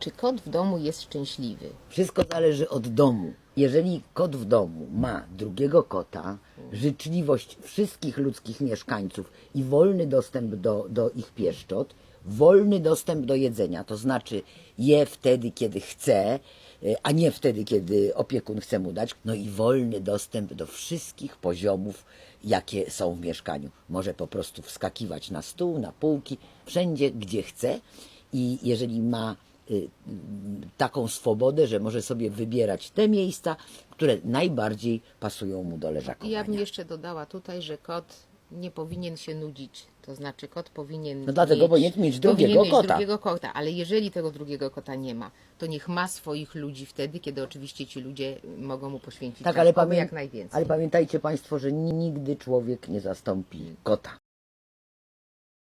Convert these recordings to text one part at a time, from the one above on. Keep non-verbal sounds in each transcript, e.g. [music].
Czy kot w domu jest szczęśliwy? Wszystko zależy od domu. Jeżeli kot w domu ma drugiego kota, życzliwość wszystkich ludzkich mieszkańców i wolny dostęp do, do ich pieszczot, wolny dostęp do jedzenia, to znaczy je wtedy, kiedy chce, y, a nie wtedy, kiedy opiekun chce mu dać, no i wolny dostęp do wszystkich poziomów, jakie są w mieszkaniu. Może po prostu wskakiwać na stół, na półki, wszędzie, gdzie chce i jeżeli ma taką swobodę, że może sobie wybierać te miejsca, które najbardziej pasują mu do I leżakowania. ja bym jeszcze dodała tutaj, że kot nie powinien się nudzić. To znaczy kot powinien No dlatego mieć, powinien mieć drugiego powinien mieć kota. drugiego kota. Ale jeżeli tego drugiego kota nie ma, to niech ma swoich ludzi wtedy, kiedy oczywiście ci ludzie mogą mu poświęcić Tak, czas, ale, pamię- jak najwięcej. ale pamiętajcie Państwo, że nigdy człowiek nie zastąpi kota.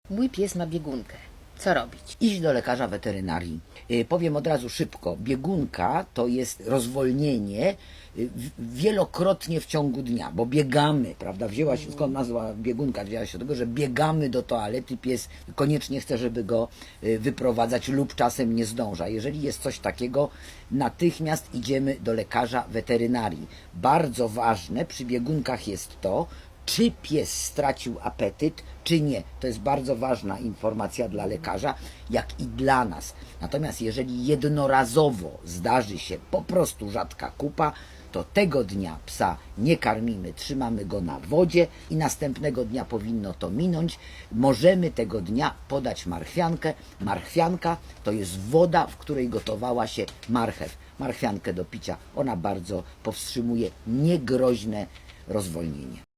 Mój pies ma biegunkę. Co robić? Iść do lekarza weterynarii. Y, Powiem od razu szybko. Biegunka to jest rozwolnienie y, wielokrotnie w ciągu dnia, bo biegamy, prawda? Wzięła się, skąd nazwa biegunka wzięła się od tego, że biegamy do toalety, pies koniecznie chce, żeby go y, wyprowadzać lub czasem nie zdąża. Jeżeli jest coś takiego, natychmiast idziemy do lekarza weterynarii. Bardzo ważne przy biegunkach jest to, czy pies stracił apetyt, czy nie. To jest bardzo ważna informacja dla lekarza, jak i dla nas. Natomiast jeżeli jednorazowo zdarzy się po prostu rzadka kupa, to tego dnia psa nie karmimy, trzymamy go na wodzie i następnego dnia powinno to minąć. Możemy tego dnia podać marchwiankę. Marchwianka to jest woda, w której gotowała się marchew. Marchwiankę do picia. Ona bardzo powstrzymuje niegroźne rozwolnienie.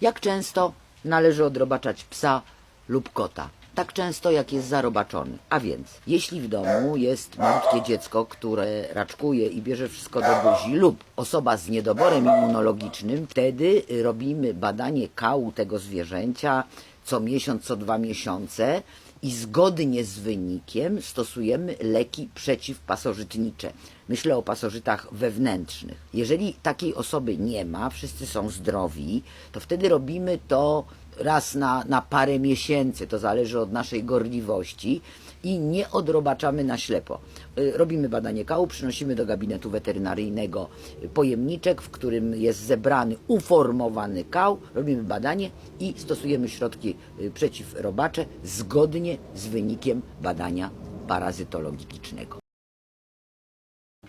Jak często należy odrobaczać psa lub kota? Tak często, jak jest zarobaczony. A więc, jeśli w domu jest malutkie dziecko, które raczkuje i bierze wszystko do buzi, lub osoba z niedoborem immunologicznym, wtedy robimy badanie kału tego zwierzęcia co miesiąc, co dwa miesiące i zgodnie z wynikiem stosujemy leki przeciwpasożytnicze. Myślę o pasożytach wewnętrznych. Jeżeli takiej osoby nie ma, wszyscy są zdrowi, to wtedy robimy to raz na, na parę miesięcy, to zależy od naszej gorliwości i nie odrobaczamy na ślepo. Y, Robimy badanie kału, przynosimy do gabinetu weterynaryjnego pojemniczek, w którym jest zebrany, uformowany kał, robimy badanie i stosujemy środki y, przeciwrobacze zgodnie z wynikiem badania parazytologicznego.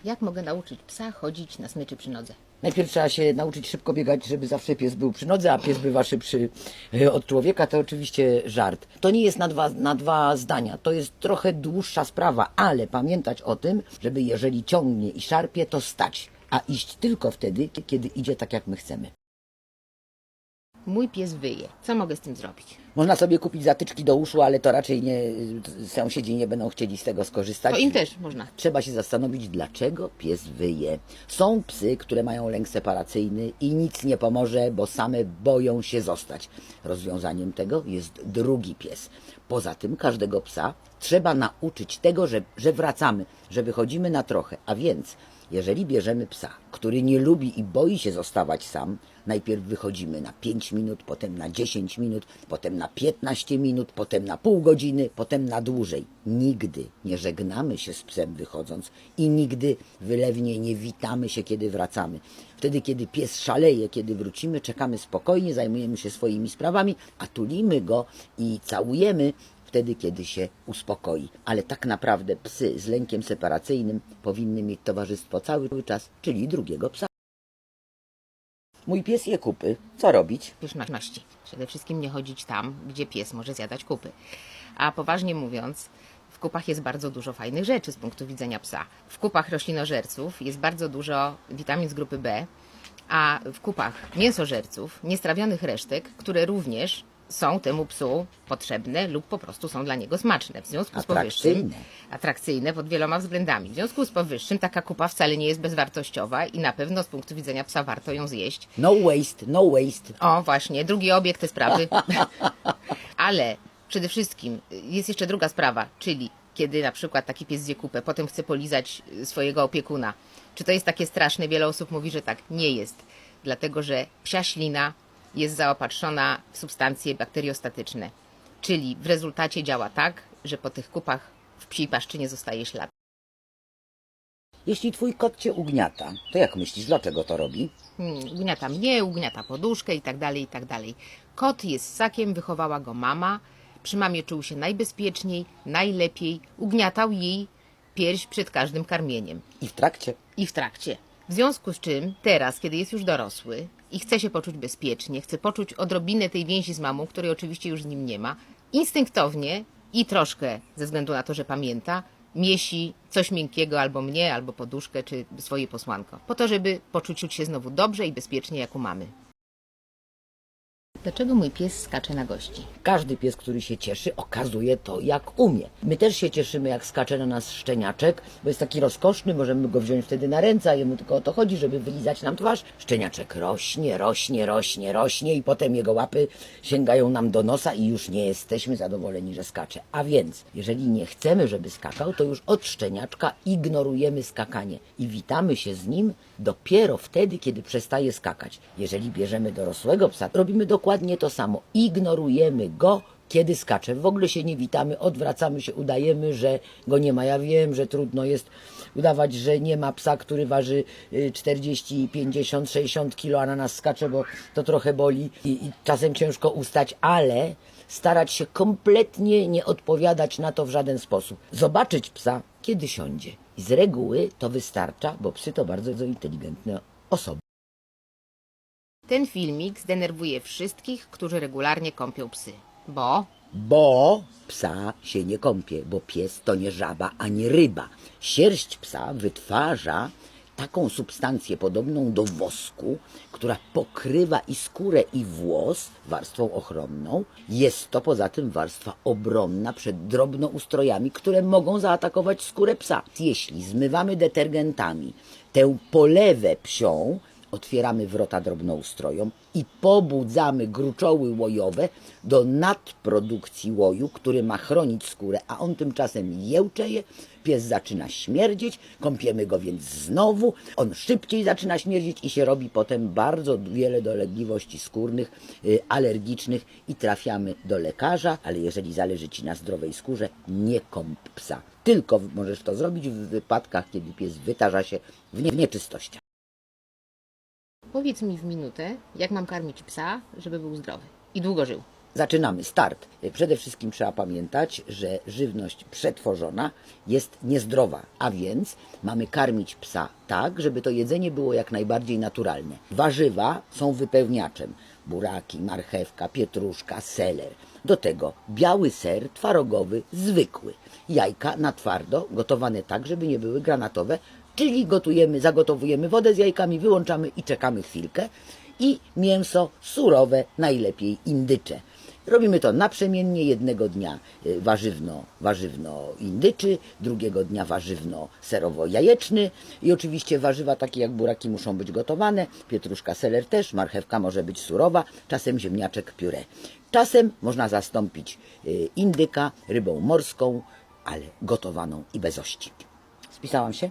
Jak mogę nauczyć psa chodzić na smyczy przy nodze? Najpierw trzeba się nauczyć szybko biegać, żeby zawsze pies był przy nodze, a pies bywa szybszy e, od człowieka. To oczywiście żart. To nie jest na dwa, na dwa zdania. To jest trochę dłuższa sprawa, ale pamiętać o tym, żeby jeżeli ciągnie i szarpie, to stać. A iść tylko wtedy, kiedy idzie tak, jak my chcemy. Mój pies wyje. Co mogę z tym zrobić? Można sobie kupić zatyczki do uszu, ale to raczej nie, sąsiedzi nie będą chcieli z tego skorzystać. To im też można. Trzeba się zastanowić, dlaczego pies wyje. Są psy, które mają lęk separacyjny i nic nie pomoże, bo same boją się zostać. Rozwiązaniem tego jest drugi pies. Poza tym każdego psa trzeba nauczyć tego, że, że wracamy, że wychodzimy na trochę. A więc, jeżeli bierzemy psa, który nie lubi i boi się zostawać sam, najpierw wychodzimy na 5 minut, potem na 10 minut, potem na 15 minut, potem na pół godziny, potem na dłużej. Nigdy nie żegnamy się z psem wychodząc i nigdy wylewnie nie witamy się, kiedy wracamy. Wtedy, kiedy pies szaleje, kiedy wrócimy, czekamy spokojnie, zajmujemy się swoimi sprawami, a tulimy go i całujemy wtedy, kiedy się uspokoi. Ale tak naprawdę psy z lękiem separacyjnym powinny mieć towarzystwo cały czas, czyli drugiego psa. Mój pies je kupy. Co robić? pyszności. Przede wszystkim nie chodzić tam, gdzie pies może zjadać kupy. A poważnie mówiąc, w kupach jest bardzo dużo fajnych rzeczy z punktu widzenia psa. W kupach roślinożerców jest bardzo dużo witamin z grupy B, a w kupach mięsożerców niestrawionych resztek, które również są temu psu potrzebne lub po prostu są dla niego smaczne. W związku z powyższym Atrakcyjne. pod wieloma względami. W związku z powyższym taka kupa wcale nie jest bezwartościowa i na pewno z punktu widzenia psa warto ją zjeść. No waste, no waste. O, właśnie, drugi obiekt te sprawy. [laughs] Ale przede wszystkim jest jeszcze druga sprawa, czyli kiedy na przykład taki pies zje kupę, potem chce polizać y, swojego opiekuna. Czy to jest takie straszne? Wiele osób mówi, że tak. Nie jest. Dlatego, że psia ślina jest zaopatrzona w substancje bakteriostatyczne. Czyli w rezultacie działa tak, że po tych kupach w psiej paszczynie zostaje ślad. Jeśli twój kot cię ugniata, to jak myślisz, dlaczego to robi? Hmm, ugniata mnie, ugniata poduszkę i tak dalej, i tak dalej. Kot jest ssakiem, wychowała go mama. Przy mamie czuł się najbezpieczniej, najlepiej. Ugniatał jej pierś przed każdym karmieniem. I w trakcie. I w trakcie. W związku z czym teraz, kiedy jest już dorosły i chce się poczuć bezpiecznie, chce poczuć odrobinę tej więzi z mamą, której oczywiście już z nim nie ma, instynktownie i troszkę ze względu na to, że pamięta, miesi coś miękkiego albo mnie, albo poduszkę, czy swoje posłanko, po to, żeby poczuć się znowu dobrze i bezpiecznie jak u mamy. Dlaczego mój pies skacze na gości? Każdy pies, który się cieszy, okazuje to, jak umie. My też się cieszymy, jak skacze na nas szczeniaczek, bo jest taki rozkoszny, możemy go wziąć wtedy na ręce, a jemu tylko o to chodzi, żeby wylizać nam twarz. Szczeniaczek rośnie, rośnie, rośnie, rośnie i potem jego łapy sięgają nam do nosa i już nie jesteśmy zadowoleni, że skacze. A więc, jeżeli nie chcemy, żeby skakał, to już od szczeniaczka ignorujemy skakanie i witamy się z nim dopiero wtedy, kiedy przestaje skakać. Jeżeli bierzemy dorosłego psa, robimy dokładnie to samo. Ignorujemy go, kiedy skacze. W ogóle się nie witamy, odwracamy się, udajemy, że go nie ma. Ja wiem, że trudno jest udawać, że nie ma psa, który waży y, 40, 50, 60 kilo, a na nas skacze, bo to trochę boli i, i czasem ciężko ustać, ale starać się kompletnie nie odpowiadać na to w żaden sposób. Zobaczyć psa, kiedy siądzie. I z reguły to wystarcza, bo psy to bardzo inteligentne osoby. Ten filmik zdenerwuje wszystkich, którzy regularnie kąpią psy. Bo Bo psa się nie kąpie, bo pies to nie żaba ani ryba. Sierść psa wytwarza taką substancję podobną do wosku, która pokrywa i skórę, i włos warstwą ochronną. Jest to poza tym warstwa obronna przed drobnoustrojami, które mogą zaatakować skórę psa. Jeśli zmywamy detergentami tę polewę psią, otwieramy wrota drobnoustrojom i pobudzamy gruczoły łojowe do nadprodukcji łoju, który ma chronić skórę, a on tymczasem jełczeje, pies zaczyna śmierdzieć, kąpiemy go więc znowu, on szybciej zaczyna śmierdzić i się robi potem bardzo wiele dolegliwości skórnych, y, alergicznych i trafiamy do lekarza, ale jeżeli zależy Ci na zdrowej skórze, nie kąp psa. Tylko możesz to zrobić w wypadkach, kiedy pies wytarza się w nieczystościach. Powiedz mi w minutę, jak mam karmić psa, żeby był zdrowy i długo żył. Zaczynamy start. Przede wszystkim trzeba pamiętać, że żywność przetworzona jest niezdrowa, a więc mamy karmić psa tak, żeby to jedzenie było jak najbardziej naturalne. Warzywa są wypełniaczem. Buraki, marchewka, pietruszka, seler. Do tego biały ser twarogowy, zwykły. Jajka na twardo, gotowane tak, żeby nie były granatowe, czyli gotujemy, zagotowujemy wodę z jajkami, wyłączamy i czekamy chwilkę. I mięso surowe, najlepiej indycze. Robimy to naprzemiennie. Jednego dnia y, warzywno, warzywno indyczy, drugiego dnia warzywno serowo-jajeczny i oczywiście warzywa takie jak buraki muszą być gotowane, pietruszka, seler też, marchewka może być surowa, czasem ziemniaczek pióre. Czasem można zastąpić y, indyka rybą morską, ale gotowaną i bez ości. Spisałam się?